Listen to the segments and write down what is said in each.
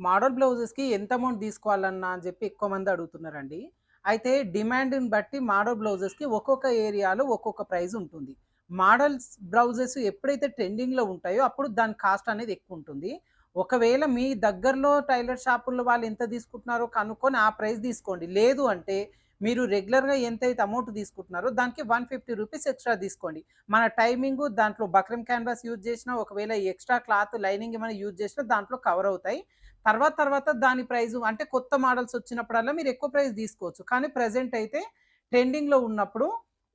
Model బ్లౌజెస్‌కి ఎంత amount తీసుకోవాలన్నా అని చెప్పి ఎక్కువ మంది అడుగుతున్నారండి. అయితే డిమాండ్‌ని బట్టి మోడల్ బ్లౌజెస్‌కి ఒక్కొక్క ఏరియాలో ఒక్కొక్క ప్రైస్ ఉంటుంది. మోడల్స్ బ్లౌజెస్ ఎప్పుడైతే ట్రెండింగ్‌లో ఉంటాయో అప్పుడు దాని కాస్ట్ అనేది ఎక్కువ ఉంటుంది. ఒకవేళ మీ దగ్గరలో టైలర్ షాపుల్లో వాళ్ళు ఎంత తీసుకుంటున్నారో కనుక్కొని ఆ ప్రైస్ తీసుకోండి. లేదు అంటే మీరు రెగ్యులర్‌గా ఎంతైతే అమౌంట్ తీసుకుంటున్నారో దానికి 150 రూపీస్ ఎక్స్‌ట్రా తీసుకోండి. మన టైమింగ్ దాంట్లో బక్రమ్ క్యాన్వాస్ యూజ్ చేసినా, ఒకవేళ ఎక్స్‌ట్రా క్లాత్ లైనింగ్ ఏమైనా యూజ్ చేసినా దాంట్లో కవర్ అవుతాయి. తర్వాత తర్వాత దాని ప్రైజు అంటే కొత్త మోడల్స్ వచ్చినప్పుడల్లా మీరు ఎక్కువ ప్రైస్ తీసుకోవచ్చు. కానీ ప్రెజెంట్ అయితే ట్రెండింగ్‌లో ఉన్నప్పుడు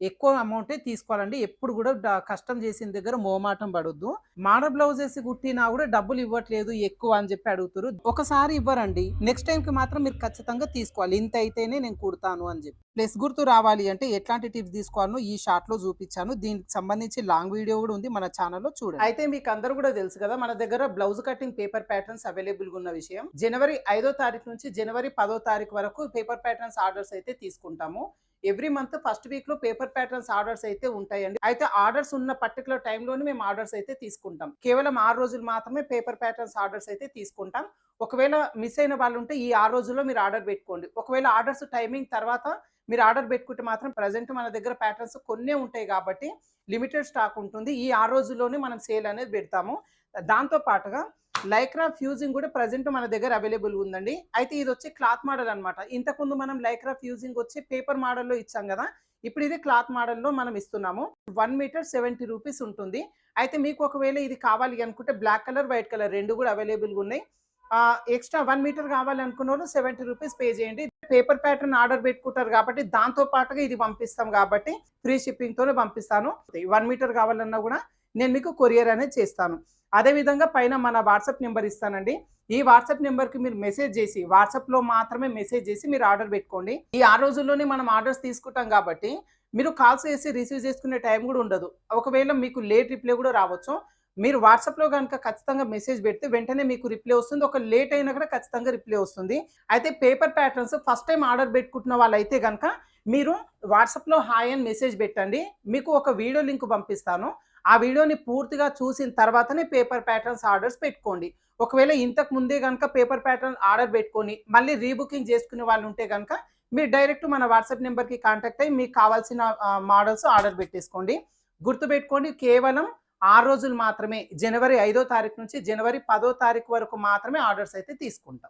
ఎక్కువ అమౌంటే తీసుకోవాలండి. ఎప్పుడు కూడా కష్టం చేసిన దగ్గర మోమాటం పడొద్దు. మాడ బ్లౌజెస్ కుట్టినా కూడా డబ్బులు ఇవ్వట్లేదు ఎక్కువ అని చెప్పి అడుగుతుర్రు. ఒకసారి ఇవ్వరండి. నెక్స్ట్ టైంకి మాత్రం మీరు ఖచ్చితంగా తీసుకోవాలి. ఇంత అయితేనే నేను కుడతాను అని చెప్పి. ప్లస్ గుర్తు రావాలి అంటే ఎట్లాంటి టిప్స్ తీసుకోవాలో ఈ షార్ట్‌లో చూపించాను. దీనికి సంబంధించి లాంగ్ వీడియో కూడా ఉంది మన ఛానల్లో చూడండి. అయితే మీకు అందరూ కూడా తెలుసు కదా! మన దగ్గర బ్లౌజ్ కటింగ్ పేపర్ ప్యాటర్న్స్ అవైలబుల్‌గా ఉన్న విషయం. జనవరి ఐదో తారీఖు నుంచి జనవరి పదో తారీఖు వరకు పేపర్ ప్యాటర్న్స్ ఆర్డర్స్ అయితే తీసుకుంటాము. ఎవ్రీ మంత్ ఫస్ట్ వీక్‌లో పేపర్ ప్యాటర్న్స్ ఆర్డర్స్ అయితే ఉంటాయండి. అయితే ఆర్డర్స్ ఉన్న పర్టికులర్ టైంలోనే మేము ఆర్డర్స్ అయితే తీసుకుంటాం. కేవలం ఆరు రోజులు మాత్రమే పేపర్ ప్యాటర్న్స్ ఆర్డర్స్ అయితే తీసుకుంటాం. ఒకవేళ మిస్ అయిన వాళ్ళు ఉంటే ఈ ఆరు రోజుల్లో మీరు ఆర్డర్ పెట్టుకోండి. ఒకవేళ ఆర్డర్స్ టైమింగ్ తర్వాత మీరు ఆర్డర్ పెట్టుకుంటే మాత్రం ప్రెజెంట్ మన దగ్గర ప్యాటర్న్స్ కొన్నే ఉంటాయి కాబట్టి లిమిటెడ్ స్టాక్ ఉంటుంది. ఈ ఆరు రోజుల్లోనే మనం సేల్ అనేది పెడతాము. దాంతో పాటుగా లైక్రా ఫ్యూజింగ్ కూడా ప్రజెంట్ మన దగ్గర అవైలబుల్ ఉందండి. అయితే ఇది వచ్చి క్లాత్ మోడల్ అన్నమాట. ఇంతకుముందు మనం లైక్రా ఫ్యూజింగ్ వచ్చి పేపర్ మోడల్‌లో ఇచ్చాం కదా! ఇప్పుడు ఇది క్లాత్ మోడల్‌లో మనం ఇస్తున్నాము. వన్ మీటర్ 70 రూపీస్ ఉంటుంది. అయితే మీకు ఒకవేళ ఇది కావాలి అనుకుంటే బ్లాక్ కలర్, వైట్ కలర్ రెండు కూడా అవైలబుల్‌గా ఉన్నాయి. ఎక్స్‌ట్రా వన్ మీటర్ కావాలనుకున్న వాళ్ళు సెవెంటీ రూపీస్ పే చేయండి. పేపర్ ప్యాటర్న్ ఆర్డర్ పెట్టుకుంటారు కాబట్టి దాంతో పాటుగా ఇది పంపిస్తాం కాబట్టి ఫ్రీ షిప్పింగ్‌తోనే పంపిస్తాను. వన్ మీటర్ కావాలన్నా కూడా నేను మీకు కొరియర్ అనేది చేస్తాను. అదే విధంగా పైన మన వాట్సాప్ నెంబర్ ఇస్తానండి. ఈ వాట్సాప్ నెంబర్కి మీరు మెసేజ్ చేసి వాట్సాప్‌లో మాత్రమే మెసేజ్ చేసి మీరు ఆర్డర్ పెట్టుకోండి. ఈ ఆ రోజుల్లోనే మనం ఆర్డర్స్ తీసుకుంటాం కాబట్టి మీరు కాల్స్ చేసి రిసీవ్ చేసుకునే టైం కూడా ఉండదు. ఒకవేళ మీకు లేట్ రిప్లై కూడా రావచ్చు. మీరు వాట్సాప్‌లో కనుక ఖచ్చితంగా మెసేజ్ పెడితే వెంటనే మీకు రిప్లై వస్తుంది. ఒక లేట్ అయినా కూడా ఖచ్చితంగా రిప్లై వస్తుంది. అయితే paper patterns first time order పెట్టుకుంటున్న వాళ్ళైతే కనుక మీరు వాట్సాప్‌లో హాయ్ అని మెసేజ్ పెట్టండి. మీకు ఒక వీడియో లింక్ పంపిస్తాను. ఆ వీడియోని పూర్తిగా చూసిన తర్వాతనే పేపర్ ప్యాటర్న్స్ ఆర్డర్స్ పెట్టుకోండి. ఒకవేళ ఇంతకు ముందే కనుక పేపర్ ప్యాటర్న్ ఆర్డర్ పెట్టుకొని మళ్ళీ రీబుకింగ్ చేసుకునే వాళ్ళు ఉంటే కనుక మీరు డైరెక్ట్ మన వాట్సాప్ నెంబర్కి కాంటాక్ట్ అయ్యి మీకు కావాల్సిన మోడల్స్ ఆర్డర్ పెట్టేసుకోండి. గుర్తుపెట్టుకోండి కేవలం ఆరు రోజులు మాత్రమే జనవరి ఐదో తారీఖు నుంచి జనవరి పదో తారీఖు వరకు మాత్రమే ఆర్డర్స్ అయితే తీసుకుంటాం.